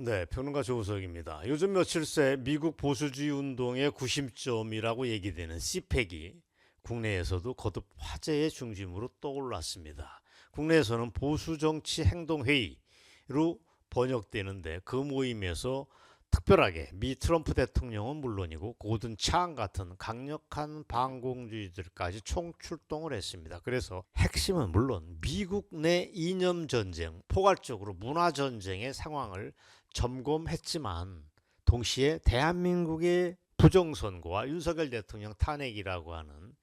네, 평론가 조우석입니다. 요즘 며칠 새 미국 보수주의 운동의 구심점이라고 얘기되는 CPEC이 국내에서도 거듭 화제의 중심으로 떠올랐습니다. 국내에서는 보수 정치 행동 회의로 번역되는데 그 모임에서 특별하게 미 트럼프 대통령은 물론이고 고든 차안 같은 강력한 반공주의들까지 총출동을 했습니다. 그래서 핵심은 물론 미국 내 이념 전쟁, 포괄적으로 문화 전쟁의 상황을 점검했지만 동시에 대한민국의 부정선거와 윤석열 대통령 탄핵이라고 하는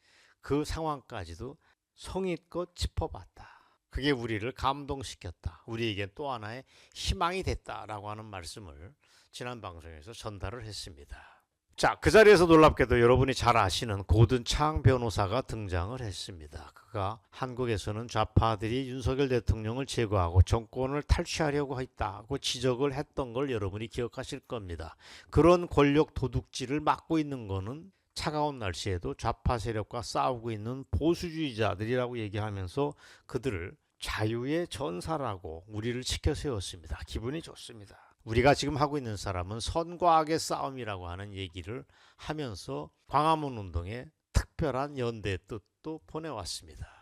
그 상황까지도 성의껏 짚어봤다. 그게 우리를 감동시켰다. 우리에겐 또 하나의 희망이 됐다라고 하는 말씀을 지난 방송에서 전달을 했습니다. 자, 그 자리에서 놀랍게도 여러분이 잘 아시는 고든 창 변호사가 등장을 했습니다. 그가 한국에서는 좌파들이 윤석열 대통령을 제거하고 정권을 탈취하려고 했다고 지적을 했던 걸 여러분이 기억하실 겁니다. 그런 권력 도둑질을 막고 있는 거는 차가운 날씨에도 좌파 세력과 싸우고 있는 보수주의자들이라고 얘기하면서 그들을 자유의 전사라고 우리를 지켜 세웠습니다. 기분이 좋습니다. 우리가 지금 하고 있는 사람은 선과 악의 싸움이라고 하는 얘기를 하면서 광화문 운동에 특별한 연대 뜻도 보내왔습니다.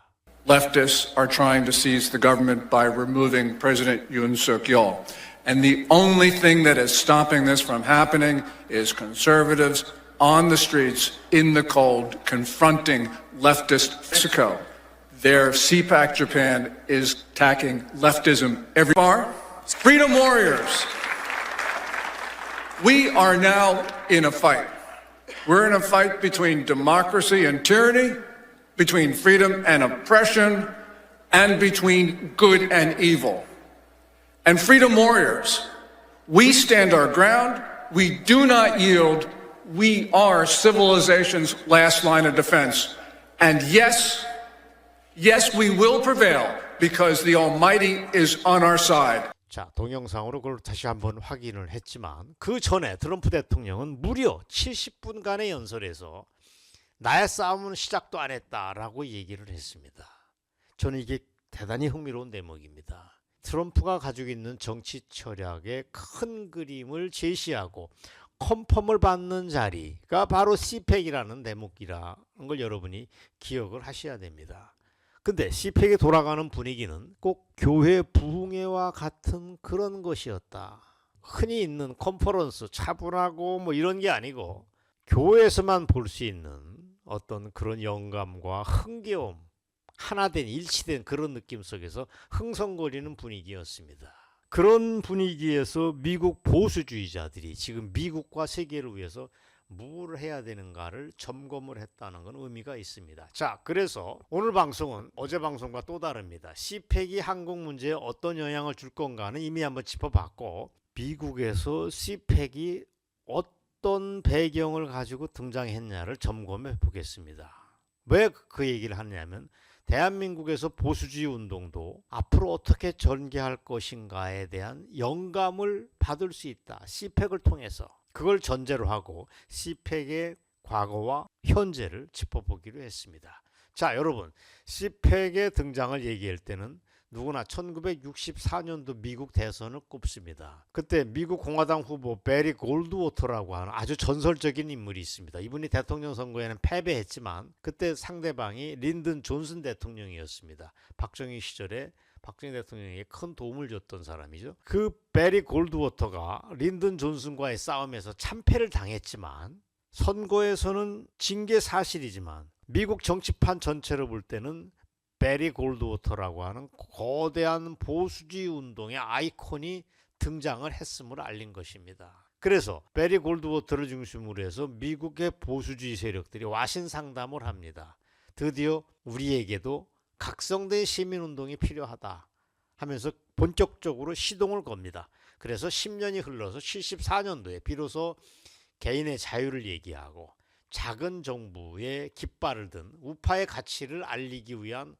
leftists are trying to seize the government by removing President Yoon Suk Yeol. And the only thing that is stopping this from happening is conservatives on the streets in the cold confronting leftist Mexico. Their CPAC Japan is attacking leftism everywhere. Freedom warriors. We are now in a fight. We're in a fight between democracy and tyranny, between freedom and oppression, and between good and evil. And freedom warriors, we stand our ground, we do not yield, we are civilization's last line of defense. And yes, yes, we will prevail because the Almighty is on our side. 자, 동영상으로 그걸 다시 한번 확인을 했지만 그 전에 트럼프 대통령은 무려 70분간의 연설에서 나의 싸움은 시작도 안 했다라고 얘기를 했습니다. 저는 이게 대단히 흥미로운 대목입니다. 트럼프가 가지고 있는 정치 철학의 큰 그림을 제시하고 컨펌을 받는 자리가 바로 CPEC이라는 대목이라는 걸 여러분이 기억을 하셔야 됩니다. 근데 CPEC에 돌아가는 분위기는 꼭 교회 부흥회와 같은 그런 것이었다. 흔히 있는 컨퍼런스 차분하고 뭐 이런 게 아니고 교회에서만 볼 수 있는 어떤 그런 영감과 흥겨움 하나된 일치된 그런 느낌 속에서 흥성거리는 분위기였습니다. 그런 분위기에서 미국 보수주의자들이 지금 미국과 세계를 위해서 뭘 해야 되는가를 점검을 했다는 건 의미가 있습니다. 자, 그래서 오늘 방송은 어제 방송과 또 다릅니다. CPEC이 한국 문제에 어떤 영향을 줄 건가는 이미 한번 짚어봤고 미국에서 CPEC이 어떤 배경을 가지고 등장했냐를 점검해 보겠습니다. 왜 그 얘기를 하냐면 대한민국에서 보수주의 운동도 앞으로 어떻게 전개할 것인가에 대한 영감을 받을 수 있다. CPEC을 통해서. 그걸 전제로 하고 CPEC의 과거와 현재를 짚어보기로 했습니다. 자, 여러분, CPEC의 등장을 얘기할 때는 누구나 1964년도 미국 대선을 꼽습니다. 그때 미국 공화당 후보 베리 골드워터라고 하는 아주 전설적인 인물이 있습니다. 이분이 대통령 선거에는 패배했지만 그때 상대방이 린든 존슨 대통령이었습니다. 박정희 시절에 박정희 대통령에게 큰 도움을 줬던 사람이죠. 그 베리 골드워터가 린든 존슨과의 싸움에서 참패를 당했지만 선거에서는 진 게 사실이지만 미국 정치판 전체를 볼 때는 베리 골드워터라고 하는 거대한 보수주의 운동의 아이콘이 등장을 했음을 알린 것입니다. 그래서 베리 골드워터를 중심으로 해서 미국의 보수주의 세력들이 와신 상담을 합니다. 드디어 우리에게도 각성된 시민운동이 필요하다 하면서 본격적으로 시동을 겁니다. 그래서 10년이 흘러서 74년도에 비로소 개인의 자유를 얘기하고 작은 정부의 깃발을 든 우파의 가치를 알리기 위한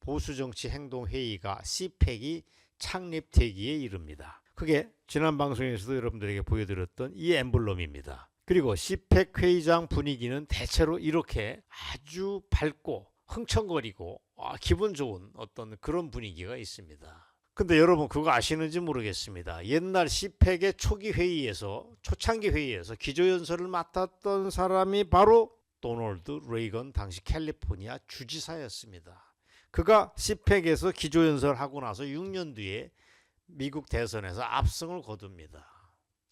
보수정치 행동회의가 CPEC이 창립되기에 이릅니다. 그게 지난 방송에서도 여러분들에게 보여드렸던 이 엠블럼입니다. 그리고 CPEC 회의장 분위기는 대체로 이렇게 아주 밝고 흥청거리고 아, 기분 좋은 어떤 그런 분위기가 있습니다. 근데 여러분 그거 아시는지 모르겠습니다. 옛날 시팩의 초기 회의에서 초창기 회의에서 기조연설을 맡았던 사람이 바로 도널드 레이건 당시 캘리포니아 주지사였습니다. 그가 시팩에서 기조연설하고 나서 6년 뒤에 미국 대선에서 압승을 거둡니다.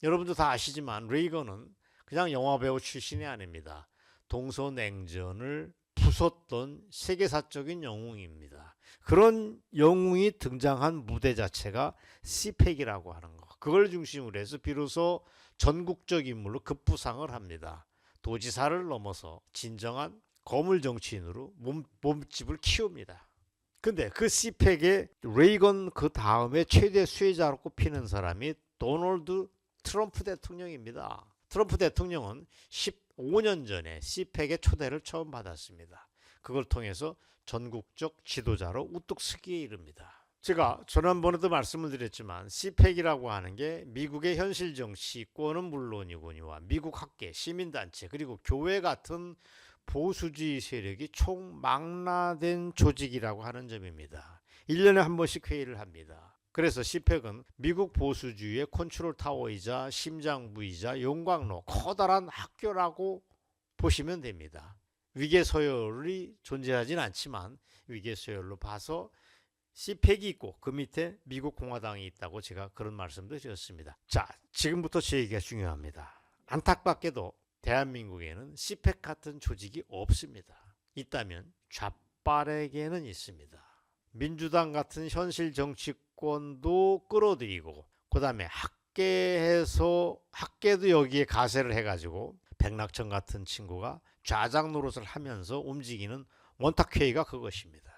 여러분도 다 아시지만 레이건은 그냥 영화배우 출신이 아닙니다. 동서냉전을 부쉈던 세계사적인 영웅입니다. 그런 영웅이 등장한 무대 자체가 시팩이라고 하는 거. 그걸 중심으로 해서 비로소 전국적 인물로 급부상을 합니다. 도지사를 넘어서 진정한 거물 정치인으로 몸, 몸집을 키웁니다. 근데 그 시팩의 레이건 그 다음에 최대 수혜자로 꼽히는 사람이 도널드 트럼프 대통령입니다. 트럼프 대통령은 15년 전에 시팩의 초대를 처음 받았습니다. 그걸 통해서 전국적 지도자로 우뚝 서기에 이릅니다. 제가 지난번에도 말씀을 드렸지만 시팩이라고 하는 게 미국의 현실 정치권은 물론이거니와 미국 학계, 시민단체 그리고 교회 같은 보수주의 세력이 총망라된 조직이라고 하는 점입니다. 1년에 한 번씩 회의를 합니다. 그래서 시팩은 미국 보수주의의 컨트롤 타워이자 심장부이자 용광로 커다란 학교라고 보시면 됩니다. 위계 서열이 존재하진 않지만 위계 서열로 봐서 시팩이 있고 그 밑에 미국 공화당이 있다고 제가 그런 말씀도 드렸습니다. 자, 지금부터 제 얘기가 중요합니다. 안타깝게도 대한민국에는 시팩 같은 조직이 없습니다. 있다면 좌빨에게는 있습니다. 민주당 같은 현실 정치 권도 끌어들이고 그다음에 학계에서 학계도 여기에 가세를 해가지고 백낙천 같은 친구가 좌장 노릇을 하면서 움직이는 원탁회의가 그것입니다.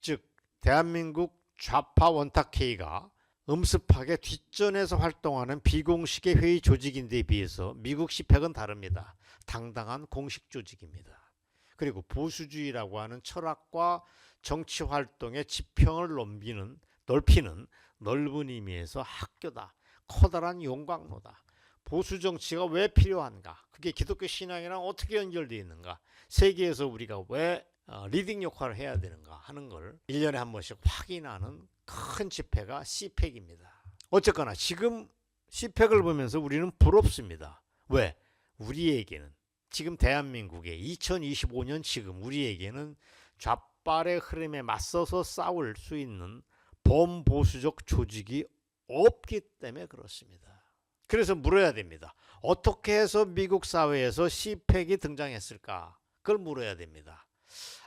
즉 대한민국 좌파 원탁회의가 음습하게 뒷전에서 활동하는 비공식의 회의 조직인데 비해서 미국 시팩은 다릅니다. 당당한 공식 조직입니다. 그리고 보수주의라고 하는 철학과 정치 활동의 지평을 넘기는 넓히는 넓은 의미에서 학교다. 커다란 용광로다. 보수 정치가 왜 필요한가? 그게 기독교 신앙이랑 어떻게 연결되어 있는가? 세계에서 우리가 왜 어, 리딩 역할을 해야 되는가 하는 걸 1년에 한 번씩 확인하는 큰 집회가 시팩입니다. 어쨌거나 지금 시팩을 보면서 우리는 부럽습니다. 왜? 우리에게는 지금 대한민국의 2025년 지금 우리에게는 좌빨의 흐름에 맞서서 싸울 수 있는 범보수적 조직이 없기 때문에 그렇습니다. 그래서 물어야 됩니다. 어떻게 해서 미국 사회에서 시팩이 등장했을까? 그걸 물어야 됩니다.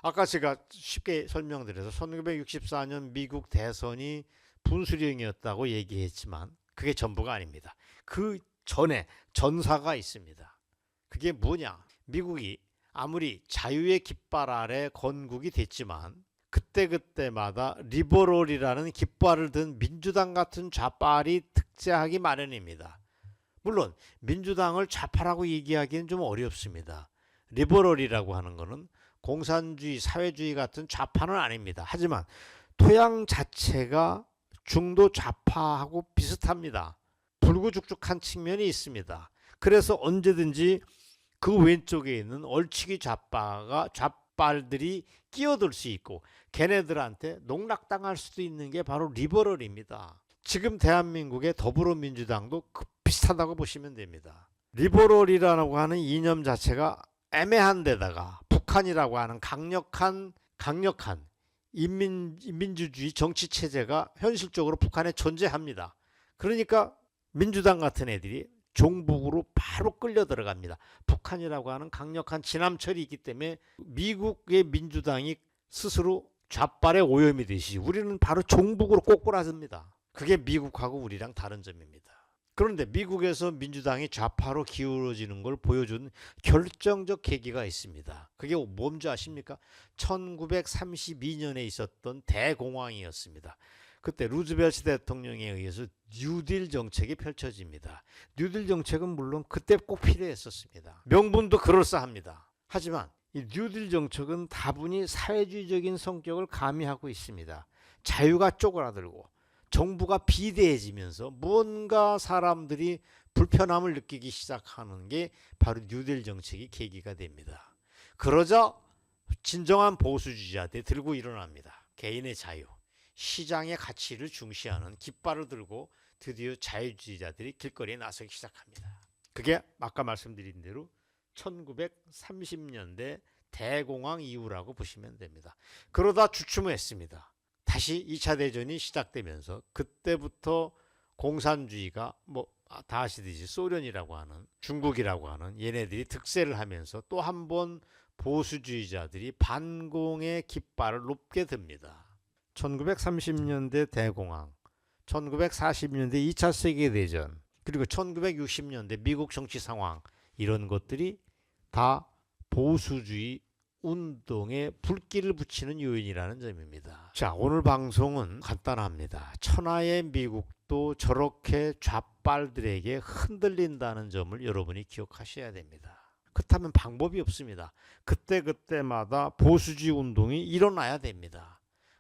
아까 제가 쉽게 설명드려서 1964년 미국 대선이 분수령이었다고 얘기했지만 그게 전부가 아닙니다. 그 전에 전사가 있습니다. 그게 뭐냐? 미국이 아무리 자유의 깃발 아래 건국이 됐지만 그때그때마다 리버럴이라는 깃발을 든 민주당 같은 좌빨이 특제하기 마련입니다. 물론 민주당을 좌파라고 얘기하기는 좀 어렵습니다. 리버럴이라고 하는 것은 공산주의, 사회주의 같은 좌파는 아닙니다. 하지만 토양 자체가 중도 좌파하고 비슷합니다. 불구죽죽한 측면이 있습니다. 그래서 언제든지 그 왼쪽에 있는 얼치기 좌파가 좌 빨들이 끼어들 수 있고 걔네들한테 농락당할 수도 있는 게 바로 리버럴입니다. 지금 대한민국의 더불어민주당도 그 비슷하다고 보시면 됩니다. 리버럴이라고 하는 이념 자체가 애매한 데다가 북한이라고 하는 강력한 강력한 인민 민주주의 정치 체제가 현실적으로 북한에 존재합니다. 그러니까 민주당 같은 애들이 종북으로 바로 끌려 들어갑니다. 북한이라고 하는 강력한 진압철이 있기 때문에 미국의 민주당이 스스로 좌빨의 오염이 되시 우리는 바로 종북으로 꼬꾸라집니다. 그게 미국하고 우리랑 다른 점입니다. 그런데 미국에서 민주당이 좌파로 기울어지는 걸 보여준 결정적 계기가 있습니다. 그게 뭔지 아십니까? 1932년에 있었던 대공황이었습니다. 그때 루즈벨트 대통령에 의해서 뉴딜 정책이 펼쳐집니다. 뉴딜 정책은 물론 그때 꼭 필요했었습니다. 명분도 그럴싸합니다. 하지만 이 뉴딜 정책은 다분히 사회주의적인 성격을 가미하고 있습니다. 자유가 쪼그라들고 정부가 비대해지면서 무언가 사람들이 불편함을 느끼기 시작하는 게 바로 뉴딜 정책이 계기가 됩니다. 그러자 진정한 보수주의자들 들고 일어납니다. 개인의 자유, 시장의 가치를 중시하는 깃발을 들고 드디어 자유주의자들이 길거리에 나서기 시작합니다. 그게 아까 말씀드린 대로 1930년대 대공황 이후라고 보시면 됩니다. 그러다 주춤했습니다. 다시 2차 대전이 시작되면서 그때부터 공산주의가 뭐 아, 다 아시듯이 소련이라고 하는 중국이라고 하는 얘네들이 득세를 하면서 또 한 번 보수주의자들이 반공의 깃발을 높게 듭니다. 1930년대 대공황, 1940년대 2차 세계대전, 그리고 1960년대 미국 정치 상황 이런 것들이 다 보수주의 운동에 불길을 붙이는 요인이라는 점입니다. 자, 오늘 방송은 간단합니다. 천하의 미국도 저렇게 좌빨들에게 흔들린다는 점을 여러분이 기억하셔야 됩니다. 그렇다면 방법이 없습니다. 그때그때마다 보수주의 운동이 일어나야 됩니다.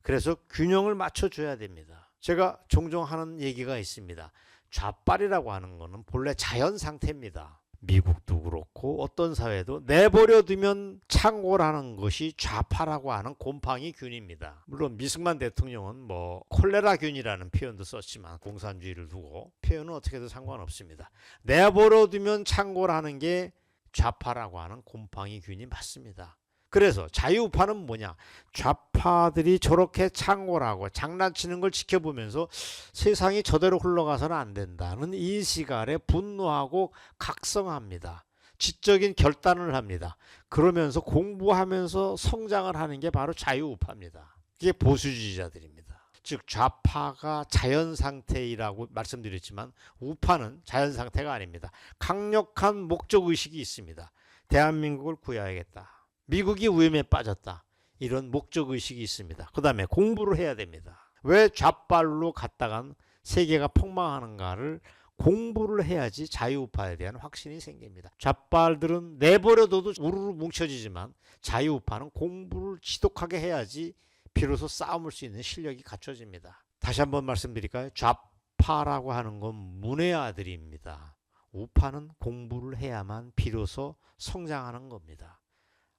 그래서 균형을 맞춰줘야 됩니다. 제가 종종 하는 얘기가 있습니다. 좌빨이라고 하는 것은 본래 자연 상태입니다. 미국도 그렇고 어떤 사회도 내버려 두면 창궐하는 것이 좌파라고 하는 곰팡이 균입니다. 물론 미승만 대통령은 뭐 콜레라 균이라는 표현도 썼지만 공산주의를 두고 표현은 어떻게든 상관없습니다. 내버려 두면 창궐하는 게 좌파라고 하는 곰팡이 균이 맞습니다. 그래서 자유우파는 뭐냐? 좌파들이 저렇게 창궐하고 장난치는 걸 지켜보면서 세상이 저대로 흘러가서는 안 된다는 인식 아래 분노하고 각성합니다. 지적인 결단을 합니다. 그러면서 공부하면서 성장을 하는 게 바로 자유우파입니다. 이게 보수주의자들입니다. 즉 좌파가 자연 상태이라고 말씀드렸지만 우파는 자연 상태가 아닙니다. 강력한 목적 의식이 있습니다. 대한민국을 구해야겠다. 미국이 위험에 빠졌다. 이런 목적 의식이 있습니다. 그 다음에 공부를 해야 됩니다. 왜 좌빨로 갔다간 세계가 폭망하는가를 공부를 해야지 자유우파에 대한 확신이 생깁니다. 좌빨들은 내버려둬도 우르르 뭉쳐지지만 자유우파는 공부를 지독하게 해야지 비로소 싸움을 수 있는 실력이 갖춰집니다. 다시 한번 말씀드릴까요? 좌파라고 하는 건 문의 아들입니다. 우파는 공부를 해야만 비로소 성장하는 겁니다.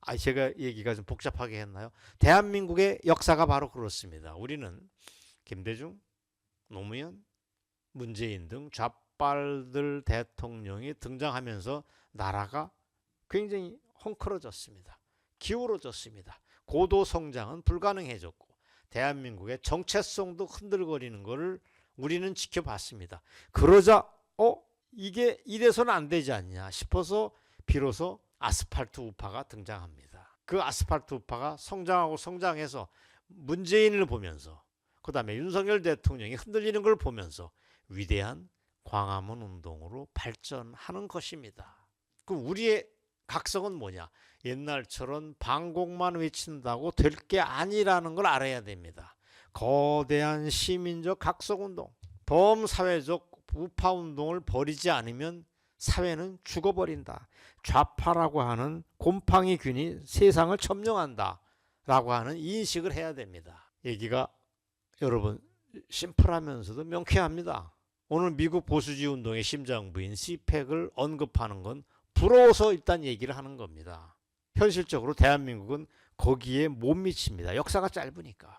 아, 제가 얘기가 좀 복잡하게 했나요? 대한민국의 역사가 바로 그렇습니다. 우리는 김대중, 노무현, 문재인 등 좌빨들 대통령이 등장하면서 나라가 굉장히 헝클어졌습니다. 기울어졌습니다. 고도 성장은 불가능해졌고 대한민국의 정체성도 흔들거리는 것을 우리는 지켜봤습니다. 그러자 어 이게 이래서는 안 되지 않냐 싶어서 비로소 아스팔트 우파가 등장합니다. 그 아스팔트 우파가 성장하고 성장해서 문재인을 보면서 그 다음에 윤석열 대통령이 흔들리는 걸 보면서 위대한 광화문 운동으로 발전하는 것입니다. 그 우리의 각성은 뭐냐? 옛날처럼 방공만 외친다고 될 게 아니라는 걸 알아야 됩니다. 거대한 시민적 각성 운동, 범사회적 우파 운동을 벌이지 않으면 사회는 죽어버린다. 좌파라고 하는 곰팡이 균이 세상을 점령한다. 라고 하는 인식을 해야 됩니다. 얘기가 여러분 심플하면서도 명쾌합니다. 오늘 미국 보수주의 운동의 심장부인 시팩을 언급하는 건 부러워서 일단 얘기를 하는 겁니다. 현실적으로 대한민국은 거기에 못 미칩니다. 역사가 짧으니까.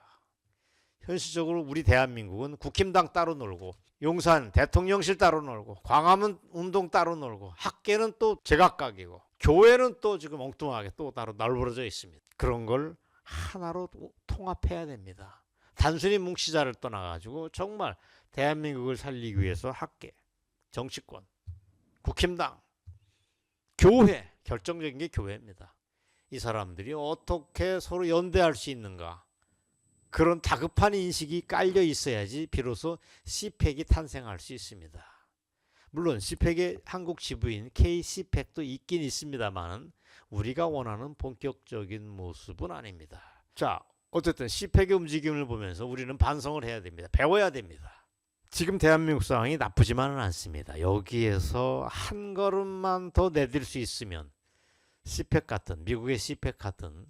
현실적으로 우리 대한민국은 국힘당 따로 놀고 용산 대통령실 따로 놀고 광화문 운동 따로 놀고 학계는 또 제각각이고 교회는 또 지금 엉뚱하게 또 따로 널브러져 있습니다. 그런 걸 하나로 통합해야 됩니다. 단순히 뭉치자를 떠나가지고 정말 대한민국을 살리기 위해서 학계, 정치권, 국힘당, 교회 결정적인 게 교회입니다. 이 사람들이 어떻게 서로 연대할 수 있는가 그런 다급한 인식이 깔려 있어야지 비로소 CPEC이 탄생할 수 있습니다. 물론 CPEC의 한국 지부인 KCPEC도 있긴 있습니다만 우리가 원하는 본격적인 모습은 아닙니다. 자, 어쨌든 CPEC의 움직임을 보면서 우리는 반성을 해야 됩니다. 배워야 됩니다. 지금 대한민국 상황이 나쁘지만은 않습니다. 여기에서 한 걸음만 더 내딜 수 있으면 CPEC 같은 미국의 CPEC 같은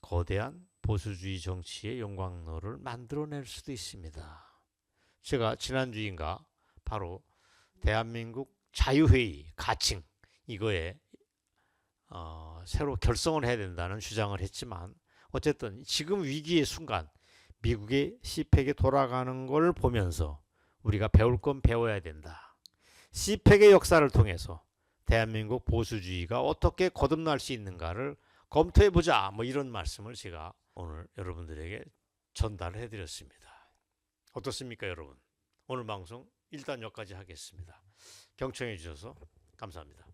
거대한 보수주의 정치의 영광로를 만들어낼 수도 있습니다. 제가 지난주인가 바로 대한민국 자유회의 가칭 이거에 어, 새로 결성을 해야 된다는 주장을 했지만 어쨌든 지금 위기의 순간 미국의 시팩이 돌아가는 걸 보면서 우리가 배울 건 배워야 된다. 시팩의 역사를 통해서 대한민국 보수주의가 어떻게 거듭날 수 있는가를 검토해 보자. 뭐 이런 말씀을 제가 오늘 여러분들에게 전달해 드렸습니다. 어떻습니까, 여러분? 오늘 방송 일단 여기까지 하겠습니다. 경청해 주셔서 감사합니다.